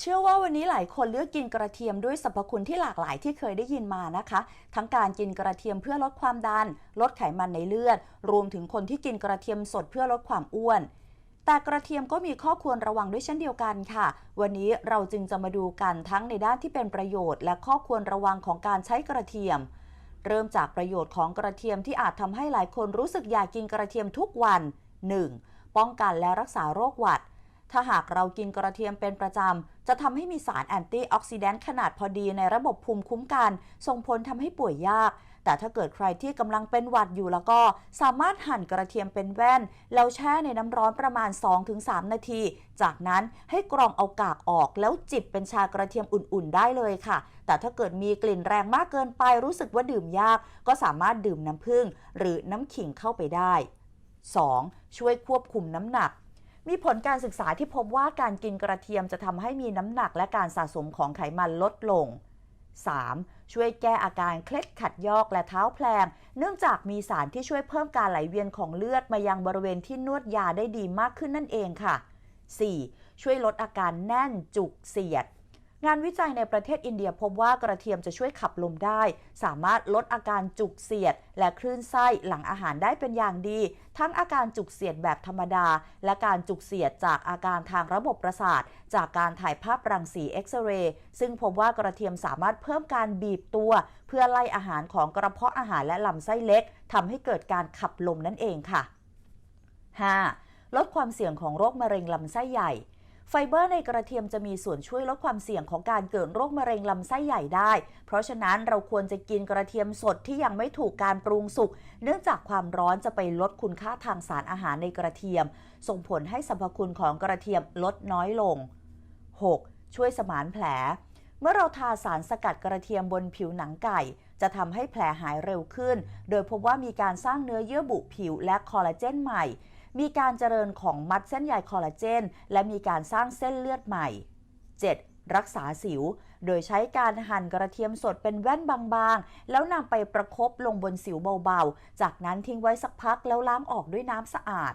เชื่อว่าวันนี้หลายคนเลือกกินกระเทียมด้วยสรรพคุณที่หลากหลายที่เคยได้ยินมานะคะ ทั้งการกินกระเทียมเพื่อลดความดัน ลดไขมันในเลือด รวมถึงคนที่กินกระเทียมสดเพื่อลดความอ้วน แต่กระเทียมก็มีข้อควรระวังด้วยเช่นเดียวกันค่ะ วันนี้เราจึงจะมาดูกันทั้งในด้านที่เป็นประโยชน์ และข้อควรระวังของการใช้กระเทียม เริ่มจากประโยชน์ของกระเทียมที่อาจทำให้หลายคนรู้สึกอยากกินกระเทียมทุกวัน 1. ป้องกันและรักษาโรคหวัด ถ้าหากเรากินกระเทียมเป็นประจำ จะทำให้มีสารแอนตี้ออกซิแดนต์ขนาดพอดีในระบบภูมิคุ้มกัน ส่งผลทำให้ป่วยยาก แต่ถ้าเกิดใครที่กำลังเป็นหวัดอยู่แล้วก็ สามารถหั่นกระเทียมเป็นแว่น แล้วแช่ในน้ำร้อนประมาณ 2-3 นาที จากนั้นให้กรองเอากากออกแล้วจิบเป็นชากระเทียมอุ่นๆ ได้เลยค่ะ แต่ถ้าเกิดมีกลิ่นแรงมากเกินไปรู้สึกว่าดื่มยาก ก็สามารถดื่มน้ำผึ้งหรือน้ำขิงเข้าไปได้ 2. ช่วยควบคุมน้ำหนัก มีผลการศึกษาที่พบว่าการกินกระเทียมจะทำให้มีน้ำหนักและการสะสมของไขมันลดลง 3. ช่วยแก้อาการเคล็ดขัดยอกและเท้าแพลง เนื่องจากมีสารที่ช่วยเพิ่มการไหลเวียนของเลือดมายังบริเวณที่นวดยาได้ดีมากขึ้นนั่นเองค่ะ 4. ช่วยลดอาการแน่นจุกเสียด งานวิจัยในประเทศอินเดียพบว่ากระเทียมจะช่วยขับลมได้ สามารถลดอาการจุกเสียด และคลื่นไส้หลังอาหารได้เป็นอย่างดี ทั้งอาการจุกเสียดแบบธรรมดา และการจุกเสียดจากอาการทางระบบประสาท จากการถ่ายภาพรังสีเอ็กซเรย์ซึ่งพบว่ากระเทียมสามารถเพิ่มการบีบตัว เพื่อไล่อาหารของกระเพาะอาหารและลำไส้เล็กทำให้เกิดการขับลมนั่นเองค่ะ 5. ลดความเสี่ยงของโรคมะเร็งลำไส้ใหญ่ ไฟเบอร์ในกระเทียมจะมีส่วนช่วยลดความเสี่ยงของการเกิดโรคมะเร็งลำไส้ใหญ่ได้ เพราะฉะนั้นเราควรจะกินกระเทียมสดที่ยังไม่ถูกการปรุงสุก เนื่องจากความร้อนจะไปลดคุณค่าทางสารอาหารในกระเทียม ส่งผลให้สรรพคุณของกระเทียมลดน้อยลง 6. ช่วยสมานแผล เมื่อเราทาสารสกัดกระเทียมบนผิวหนังไก่ จะทำให้แผลหายเร็วขึ้น โดยพบว่ามีการสร้างเนื้อเยื่อบุผิวและคอลลาเจนใหม่ มีการเจริญของมัดเส้นใยคอลลาเจน และมีการสร้างเส้นเลือดใหม่ 7. รักษาสิว โดยใช้การหั่นกระเทียมสดเป็นแว่นบางๆ แล้วนำไปประครบลงบนสิวเบาๆ จากนั้นทิ้งไว้สักพักแล้วล้างออกด้วยน้ำสะอาด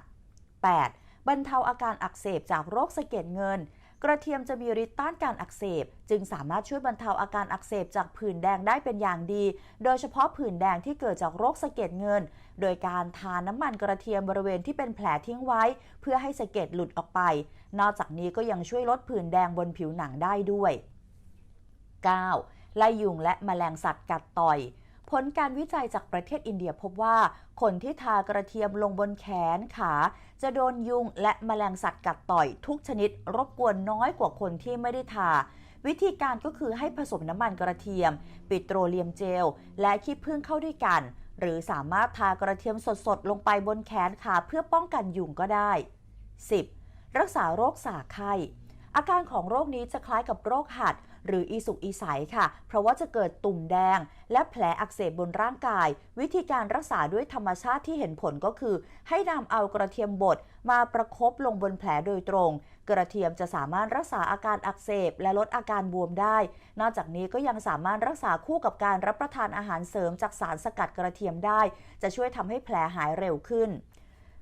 8. บรรเทาอาการอักเสบจากโรคสะเก็ดเงิน กระเทียมจะมีฤทธิ์ต้านการอักเสบ จึงสามารถช่วยบรรเทาอาการอักเสบจากผื่นแดงได้เป็นอย่างดี โดยเฉพาะผื่นแดงที่เกิดจากโรคสะเก็ดเงิน โดยการทาน้ำมันกระเทียมบริเวณที่เป็นแผลทิ้งไว้ เพื่อให้สะเก็ดหลุดออกไป นอกจากนี้ก็ยังช่วยลดผื่นแดงบนผิวหนังได้ด้วย 9. ไล่ยุงและแมลงสัตว์กัดต่อย ผลการวิจัยจากประเทศอินเดียพบว่า คนที่ทากระเทียมลงบนแขนขา จะโดนยุงและแมลงสัตว์กัดต่อยทุกชนิด รบกวนน้อยกว่าคนที่ไม่ได้ทา วิธีการก็คือให้ผสมน้ำมันกระเทียม ปิโตรเลียมเจล และขี้ผึ้งเข้าด้วยกัน หรือสามารถทากระเทียมสดๆ ลงไปบนแขนขาเพื่อป้องกันยุงก็ได้ 10. รักษาโรคสาไข้อาการของโรคนี้จะคล้ายกับโรคหัด หรืออีสุกอีใสค่ะ เพราะว่าจะเกิดตุ่มแดง และแผลอักเสบบนร่างกาย วิธีการรักษาด้วยธรรมชาติที่เห็นผลก็คือ ให้นำเอากระเทียมบดมาประครบลงบนแผลโดยตรง กระเทียมจะสามารถรักษาอาการอักเสบ และลดอาการบวมได้ นอกจากนี้ก็ยังสามารถรักษาคู่กับการรับประทานอาหารเสริมจากสารสกัดกระเทียมได้ จะช่วยทำให้แผลหายเร็วขึ้น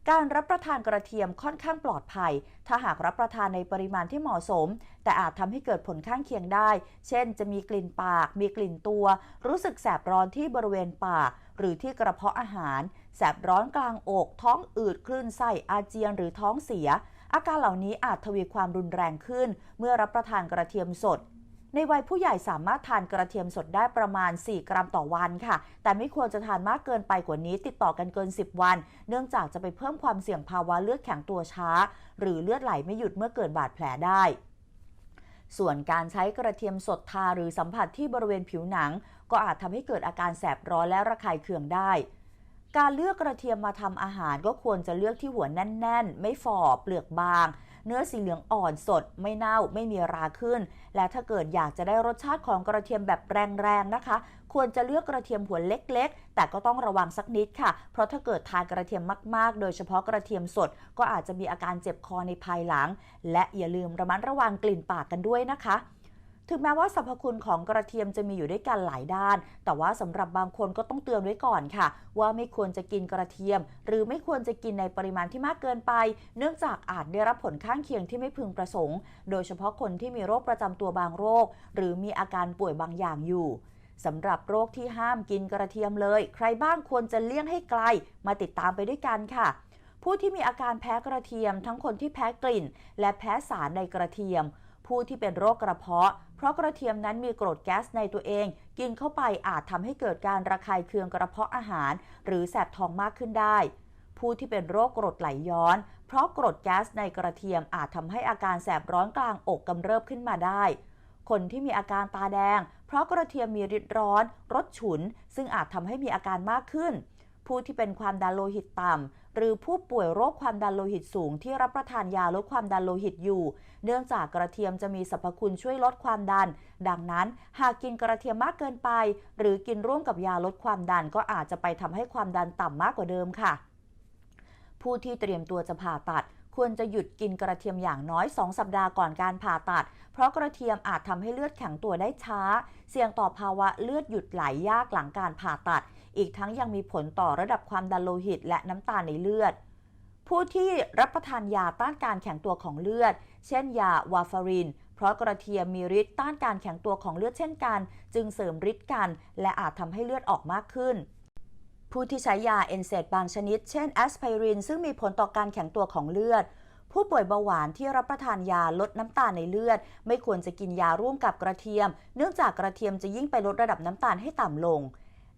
การรับประทานกระเทียมค่อนข้างปลอดภัย ถ้าหากรับประทานในปริมาณที่เหมาะสม แต่อาจทำให้เกิดผลข้างเคียงได้ เช่น จะมีกลิ่นปาก มีกลิ่นตัว รู้สึกแสบร้อนที่บริเวณปาก หรือที่กระเพาะอาหาร แสบร้อนกลางอก ท้องอืด คลื่นไส้ อาเจียน หรือท้องเสีย อาการเหล่านี้อาจทวีความรุนแรงขึ้น เมื่อรับประทานกระเทียมสด ในวัยผู้ใหญ่สามารถทานกระเทียมสดได้ประมาณ 4 กรัมต่อวันค่ะ แต่ไม่ควรจะทานมากเกินไปกว่านี้ ติดต่อกันเกิน 10 วัน เนื่องจากจะไปเพิ่มความเสี่ยงภาวะเลือดแข็งตัวช้า หรือเลือดไหลไม่หยุดเมื่อเกิดบาดแผลได้ ส่วนการใช้กระเทียมสดทาหรือสัมผัสที่บริเวณผิวหนัง ก็อาจทำให้เกิดอาการแสบร้อนและระคายเคืองได้การเลือกกระเทียมมาทำอาหารก็ควรจะเลือกที่หัวแน่น ๆ ไม่ฝ่อเปลือกบาง เนื้อสีเหลืองอ่อนสด ไม่เน่าไม่มีราขึ้น และถ้าเกิดอยากจะได้รสชาติของกระเทียมแบบแรงๆนะคะ ควรจะเลือกกระเทียมหัวเล็ก ๆ แต่ก็ต้องระวังสักนิดค่ะ เพราะถ้าเกิดทานกระเทียมมากๆ โดยเฉพาะกระเทียมสด ก็อาจจะมีอาการเจ็บคอในภายหลัง และอย่าลืมระมัดระวังกลิ่นปากกันด้วยนะคะ ถึงแม้ว่าสรรพคุณของกระเทียมจะมีอยู่ด้วยกันหลายด้าน แต่ว่าสำหรับบางคนก็ต้องเตือนไว้ก่อนค่ะ ว่าไม่ควรจะกินกระเทียม หรือไม่ควรจะกินในปริมาณที่มากเกินไป เนื่องจากอาจได้รับผลข้างเคียงที่ไม่พึงประสงค์ โดยเฉพาะคนที่มีโรคประจำตัวบางโรค หรือมีอาการป่วยบางอย่างอยู่สำหรับโรคที่ห้ามกินกระเทียมเลย ใครบ้างควรจะเลี่ยงให้ไกล มาติดตามไปด้วยกันค่ะ ผู้ที่มีอาการแพ้กระเทียม ทั้งคนที่แพ้กลิ่น และแพ้สารในกระเทียม ผู้ที่เป็นโรคกระเพาะ เพราะกระเทียมนั้นมีกรดแก๊สในตัวเอง กินเข้าไปอาจทำให้เกิดการระคายเคืองกระเพาะอาหาร หรือแสบท้องมากขึ้นได้ ผู้ที่เป็นโรคกรดไหลย้อน เพราะกรดแก๊สในกระเทียมอาจทำให้อาการแสบร้อนกลางอกกำเริบขึ้นมาได้ คนที่มีอาการตาแดง เพราะกระเทียมมีฤทธิ์ร้อนรสฉุน ซึ่งอาจทำให้มีอาการมากขึ้นผู้ที่เป็นความดันโลหิตต่ำ หรือผู้ป่วยโรคความดันโลหิตสูง ที่รับประทานยาลดความดันโลหิตอยู่ เนื่องจากกระเทียมจะมีสรรพคุณช่วยลดความดัน ดังนั้น หากกินกระเทียมมากเกินไป หรือกินร่วมกับยาลดความดันก็อาจจะไปทำให้ความดันต่ำมากกว่าเดิมค่ะ ผู้ที่เตรียมตัวจะผ่าตัด ควรจะหยุดกินกระเทียมอย่างน้อย 2 สัปดาห์ก่อนการผ่าตัด เพราะกระเทียมอาจทำให้เลือดแข็งตัวได้ช้า เสี่ยงต่อภาวะเลือดหยุดไหลยากหลังการผ่าตัด อีกทั้งยังมีผลต่อระดับความดันโลหิต และน้ำตาลในเลือด ผู้ที่รับประทานยาต้านการแข็งตัวของเลือด เช่น ยาวาฟาริน เพราะกระเทียมมีฤทธิ์ต้านการแข็งตัวของเลือดเช่นกัน จึงเสริมฤทธิ์กัน และอาจทำให้เลือดออกมากขึ้น ผู้ที่ใช้ยาเอนเซดบางชนิด เช่นแอสไพริน ซึ่งมีผลต่อการแข็งตัวของเลือด ผู้ป่วยเบาหวานที่รับประทานยาลดน้ำตาลในเลือด ไม่ควรจะกินยาร่วมกับกระเทียม เนื่องจากกระเทียมจะยิ่งไปลดระดับน้ำตาลให้ต่ำลง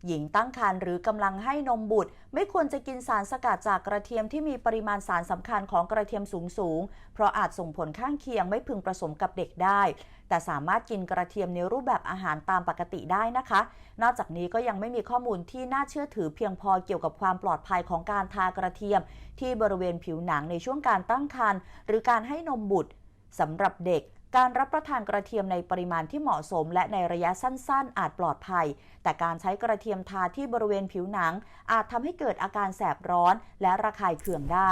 หญิงตั้งครรภ์หรือกำลังให้นมบุตร ไม่ควรจะกินสารสกัดจากกระเทียมที่มีปริมาณสารสำคัญของกระเทียมสูงสูงๆเพราะอาจส่งผลข้างเคียงไม่พึงประสมกับเด็กได้ แต่สามารถกินกระเทียมในรูปแบบอาหารตามปกติได้นะคะ นอกจากนี้ก็ยังไม่มีข้อมูลที่น่าเชื่อถือเพียงพอเกี่ยวกับความปลอดภัยของการทากระเทียม ที่บริเวณผิวหนังในช่วงการตั้งครรภ์หรือการให้นมบุตรสำหรับเด็ก การรับประทานกระเทียมในปริมาณที่เหมาะสม และในระยะสั้นๆ อาจปลอดภัย แต่การใช้กระเทียมทาที่บริเวณผิวหนัง อาจทำให้เกิดอาการแสบร้อน และระคายเคืองได้